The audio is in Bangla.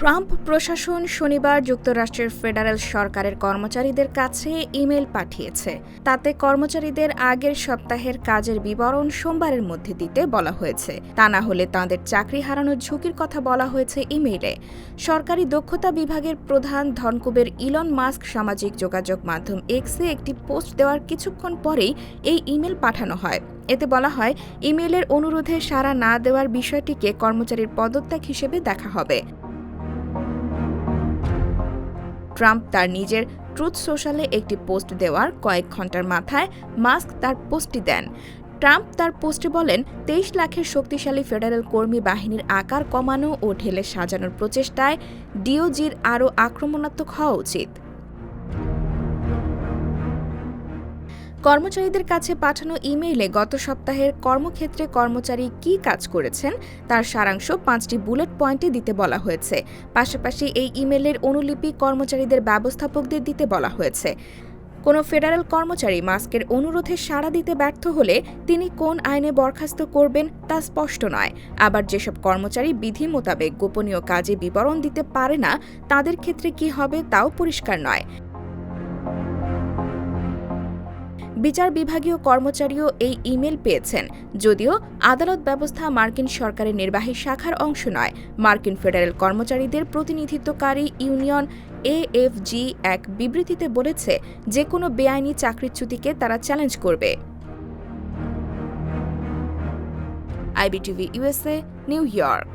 ট্রাম্প প্রশাসন শনিবার যুক্তরাষ্ট্রের ফেডারেল সরকারের কর্মচারীদের কাছে ইমেল পাঠিয়েছে। তাতে কর্মচারীদের আগের সপ্তাহের কাজের বিবরণ সোমবারের মধ্যে দিতে বলা হয়েছে। তা না হলে তাঁদের চাকরি হারানোর ঝুঁকির কথা বলা হয়েছে ইমেইলে। সরকারি দক্ষতা বিভাগের প্রধান ধনকুবের ইলন মাস্ক সামাজিক যোগাযোগ মাধ্যম এক্সে একটি পোস্ট দেওয়ার কিছুক্ষণ পরেই এই ইমেল পাঠানো হয়। এতে বলা হয় ইমেলের অনুরোধে সাড়া না দেওয়ার বিষয়টিকে কর্মচারীর পদত্যাগ হিসেবে দেখা হবে। ট্রাম্প তার নিজের ট্রুথ সোশ্যালে একটি পোস্ট দেওয়ার কয়েক ঘণ্টার মাথায় মাস্ক তার পোস্টটি দেন। ট্রাম্প তার পোস্টে বলেন, তেইশ লাখের শক্তিশালী ফেডারেল কর্মী বাহিনীর আকার কমানো ও ঢেলে সাজানোর প্রচেষ্টায় ডিওজির আরও আক্রমণাত্মক হওয়া উচিত। কর্মচারীদের কাছে পাঠানো ইমেইলে গত সপ্তাহের কর্মক্ষেত্রে কর্মচারী কী কাজ করেছেন তার সারাংশ পাঁচটি বুলেট পয়েন্টে দিতে বলা হয়েছে। পাশাপাশি এই ইমেলের অনুলিপি কর্মচারীদের ব্যবস্থাপকদের দিতে বলা হয়েছে। কোনো ফেডারেল কর্মচারী মাস্কের অনুরোধে সাড়া দিতে ব্যর্থ হলে তিনি কোন আইনে বরখাস্ত করবেন তা স্পষ্ট নয়। আবার যেসব কর্মচারী বিধি মোতাবেক গোপনীয় কাজে বিবরণ দিতে পারে না, তাদের ক্ষেত্রে কি হবে তাও পরিষ্কার নয়। বিচার বিভাগীয় কর্মচারীও এই ইমেল পেয়েছেন। যদিও আদালত ব্যবস্থা মার্কিন সরকারের নির্বাহী শাখার অংশ নয়। মার্কিন ফেডারেল কর্মচারীদের প্রতিনিধিত্বকারী ইউনিয়ন এএফজি এক বিবৃতিতে বলেছে যে কোনো বেআইনি চাকরিচ্যুতিকে তারা চ্যালেঞ্জ করবে। IBTV USA New York.